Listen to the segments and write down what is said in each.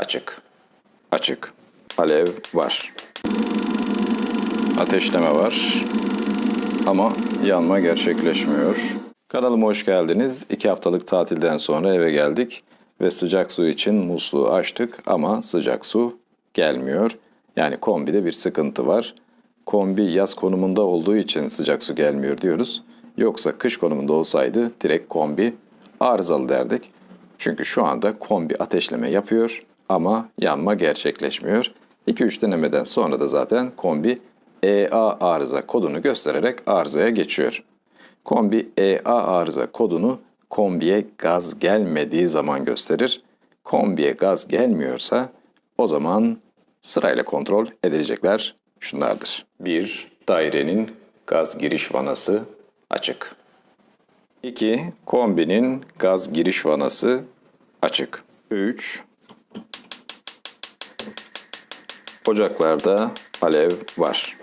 açık. Açık. Alev var. Ateşleme var. Ama yanma gerçekleşmiyor. Kanalıma hoş geldiniz. İki haftalık tatilden sonra eve geldik ve sıcak su için musluğu açtık ama sıcak su gelmiyor. Yani kombide bir sıkıntı var. Kombi yaz konumunda olduğu için sıcak su gelmiyor diyoruz. Yoksa kış konumunda olsaydı direkt kombi arızalı derdik. Çünkü şu anda kombi ateşleme yapıyor ama yanma gerçekleşmiyor. 2-3 denemeden sonra da zaten kombi EA arıza kodunu göstererek arızaya geçiyor. Kombi EA arıza kodunu kombiye gaz gelmediği zaman gösterir. Kombiye gaz gelmiyorsa o zaman sırayla kontrol edilecekler şunlardır. 1. Dairenin gaz giriş vanası açık. 2. Kombinin gaz giriş vanası açık. 3. Ocaklarda alev var.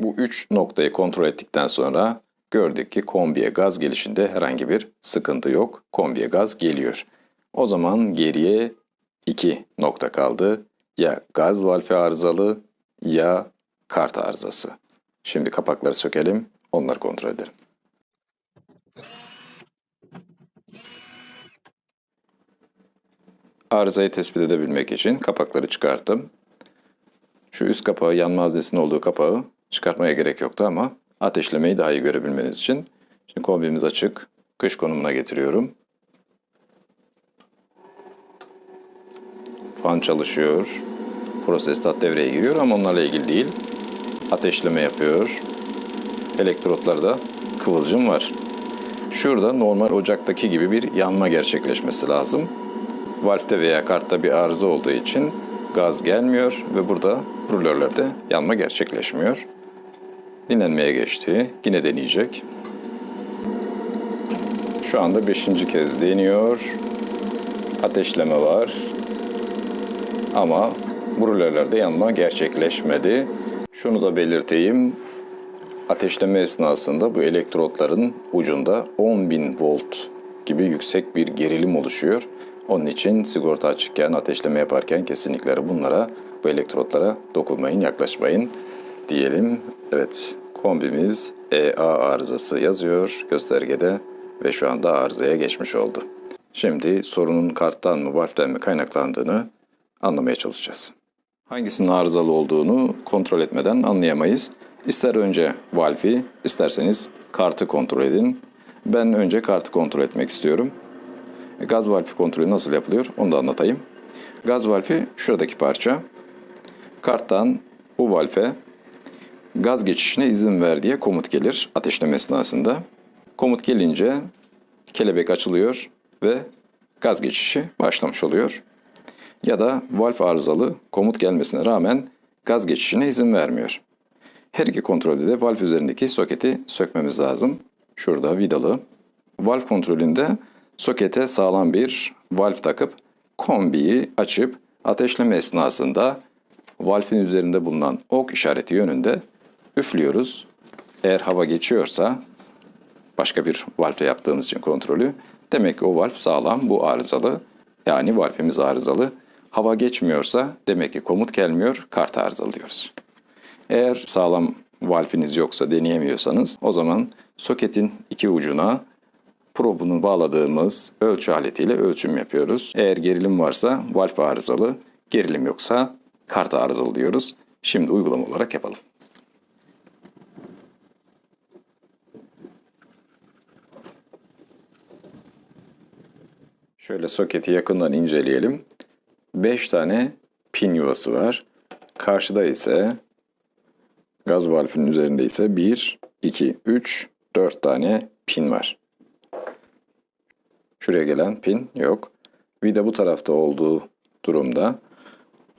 Bu üç noktayı kontrol ettikten sonra gördük ki kombiye gaz gelişinde herhangi bir sıkıntı yok. Kombiye gaz geliyor. O zaman geriye iki nokta kaldı. Ya gaz valfi arızalı ya kart arızası. Şimdi kapakları sökelim, onları kontrol edelim. Arızayı tespit edebilmek için kapakları çıkarttım. Şu üst kapağı yanma haznesinin olduğu kapağı çıkartmaya gerek yoktu ama ateşlemeyi daha iyi görebilmeniz için. Şimdi kombimiz açık. Kış konumuna getiriyorum. Fan çalışıyor. Prosestat devreye giriyor ama onlarla ilgili değil. Ateşleme yapıyor. Elektrotlarda kıvılcım var. Şurada normal ocaktaki gibi bir yanma gerçekleşmesi lazım. Valfte veya kartta bir arıza olduğu için gaz gelmiyor ve burada rulörlerde yanma gerçekleşmiyor. Dinlenmeye geçti. Yine deneyecek. Şu anda beşinci kez deniyor. Ateşleme var. Ama bu rulörlerde yanma gerçekleşmedi. Şunu da belirteyim. Ateşleme esnasında bu elektrotların ucunda 10.000 volt gibi yüksek bir gerilim oluşuyor. Onun için sigorta açıkken, ateşleme yaparken kesinlikle bunlara, bu elektrotlara dokunmayın, yaklaşmayın diyelim. Evet, kombimiz EA arızası yazıyor göstergede ve şu anda arızaya geçmiş oldu. Şimdi sorunun karttan mı, valften mi kaynaklandığını anlamaya çalışacağız. Hangisinin arızalı olduğunu kontrol etmeden anlayamayız. İster önce valfi, isterseniz kartı kontrol edin. Ben önce kartı kontrol etmek istiyorum. Gaz valfi kontrolü nasıl yapılıyor onu da anlatayım. Gaz valfi şuradaki parça. Karttan bu valfe gaz geçişine izin ver diye komut gelir ateşleme esnasında. Komut gelince kelebek açılıyor ve gaz geçişi başlamış oluyor. Ya da valf arızalı komut gelmesine rağmen gaz geçişine izin vermiyor. Her iki kontrolde de valf üzerindeki soketi sökmemiz lazım. Şurada vidalı. Valf kontrolünde sokete sağlam bir valf takıp kombiyi açıp ateşleme esnasında valfin üzerinde bulunan ok işareti yönünde üflüyoruz. Eğer hava geçiyorsa başka bir valfle yaptığımız için kontrolü demek ki o valf sağlam bu arızalı yani valfimiz arızalı. Hava geçmiyorsa demek ki komut gelmiyor kart arızalı diyoruz. Eğer sağlam valfiniz yoksa deneyemiyorsanız o zaman soketin iki ucuna probunu bağladığımız ölçü aletiyle ölçüm yapıyoruz. Eğer gerilim varsa valf arızalı, gerilim yoksa kart arızalı diyoruz. Şimdi uygulama olarak yapalım. Şöyle soketi yakından inceleyelim. 5 tane pin yuvası var. Karşıda ise gaz valfinin üzerinde ise 1, 2, 3, 4 tane pin var. Şuraya gelen pin yok. Vida bu tarafta olduğu durumda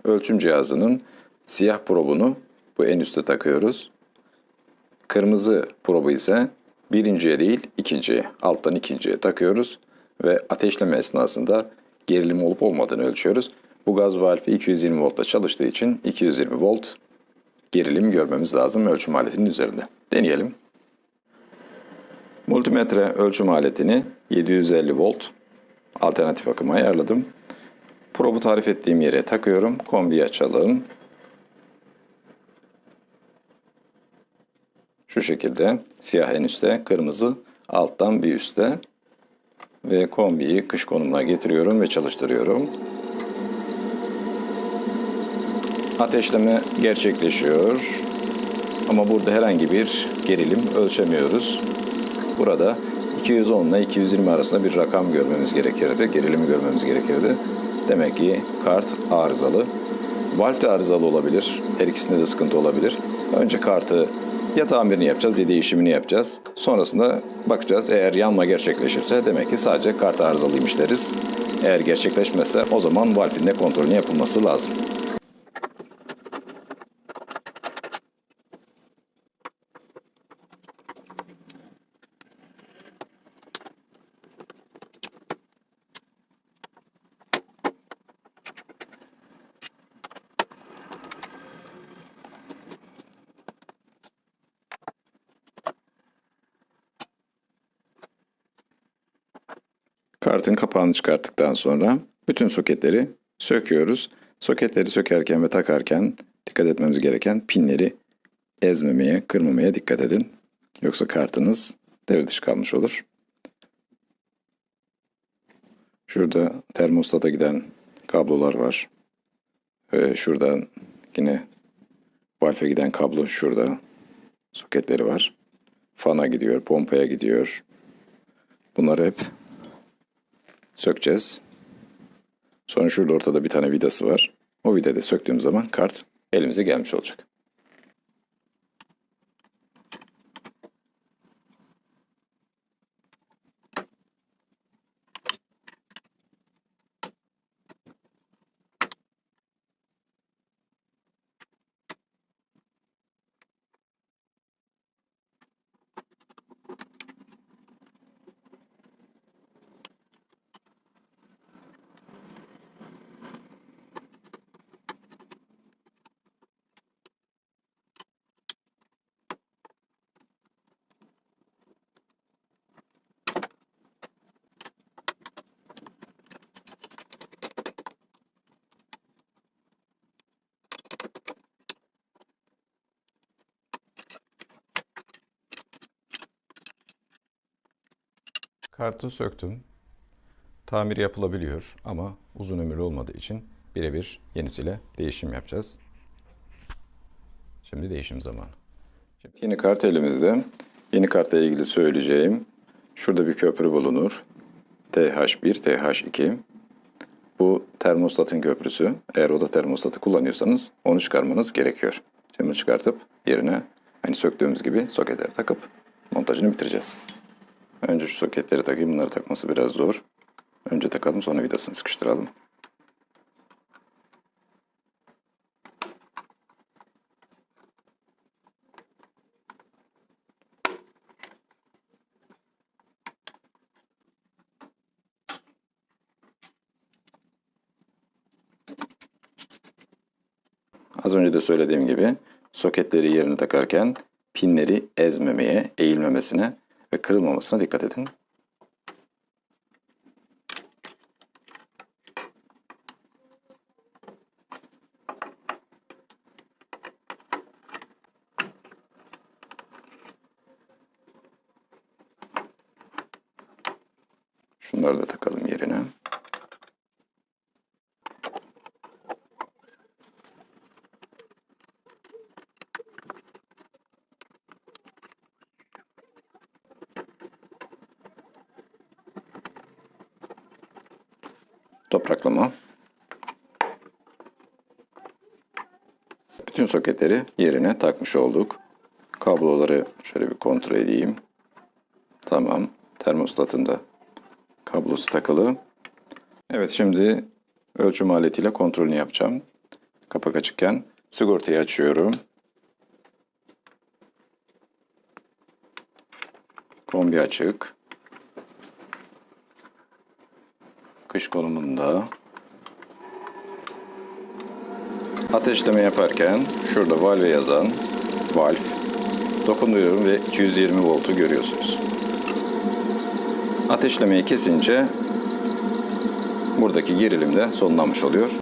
ölçüm cihazının siyah probunu bu en üste takıyoruz. Kırmızı probu ise birinciye değil ikinciye, alttan ikinciye takıyoruz ve ateşleme esnasında gerilim olup olmadığını ölçüyoruz. Bu gaz valfi 220 voltta çalıştığı için 220 volt gerilim görmemiz lazım ölçüm aletinin üzerinde. Deneyelim. Multimetre ölçüm aletini 750 volt alternatif akıma ayarladım. Probu tarif ettiğim yere takıyorum. Kombiyi açalım. Şu şekilde siyah en üstte, kırmızı alttan bir üstte. Ve kombiyi kış konumuna getiriyorum ve çalıştırıyorum. Ateşleme gerçekleşiyor. Ama burada herhangi bir gerilim ölçemiyoruz. Burada 210 ile 220 arasında bir rakam görmemiz gerekirdi. Gerilimi görmemiz gerekirdi. Demek ki kart arızalı. Valve de arızalı olabilir. Her ikisinde de sıkıntı olabilir. Önce kartı ya tamirini yapacağız ya değişimini yapacağız. Sonrasında bakacağız. Eğer yanma gerçekleşirse demek ki sadece kart arızalıymış deriz. Eğer gerçekleşmezse o zaman valve'in de kontrolünü yapılması lazım. Kartın kapağını çıkarttıktan sonra bütün soketleri söküyoruz. Soketleri sökerken ve takarken dikkat etmemiz gereken pinleri ezmemeye, kırmamaya dikkat edin. Yoksa kartınız devre dışı kalmış olur. Şurada termostata giden kablolar var. Ve şuradan yine valfe giden kablo şurada. Soketleri var. Fana gidiyor, pompaya gidiyor. Bunları hep sökeceğiz. Sonra şurada ortada bir tane vidası var. O vidayı söktüğüm zaman kart elimize gelmiş olacak. Kartı söktüm. Tamir yapılabiliyor ama uzun ömürlü olmadığı için birebir yenisiyle değişim yapacağız. Şimdi değişim zamanı. Şimdi yeni kart elimizde. Yeni kartla ilgili söyleyeceğim. Şurada bir köprü bulunur. TH1, TH2. Bu termostatın köprüsü. Eğer oda termostatı kullanıyorsanız onu çıkarmanız gerekiyor. Şimdi çıkartıp yerine hani söktüğümüz gibi soketleri takıp montajını bitireceğiz. Önce şu soketleri takayım. Bunları takması biraz zor. Önce takalım sonra vidasını sıkıştıralım. Az önce de söylediğim gibi soketleri yerine takarken pinleri ezmemeye, eğilmemesine ve kırılmamasına dikkat edin. Şunları da takalım yerine. Topraklama. Bütün soketleri yerine takmış olduk. Kabloları şöyle bir kontrol edeyim. Tamam. Termostatın da kablosu takılı. Evet şimdi ölçüm aletiyle kontrolünü yapacağım. Kapak açıkken sigortayı açıyorum. Kombi açık. Kış konumunda. Ateşleme yaparken şurada valve yazan valve dokunuyorum ve 220 voltu görüyorsunuz. Ateşlemeyi kesince buradaki gerilim de sonlanmış oluyor.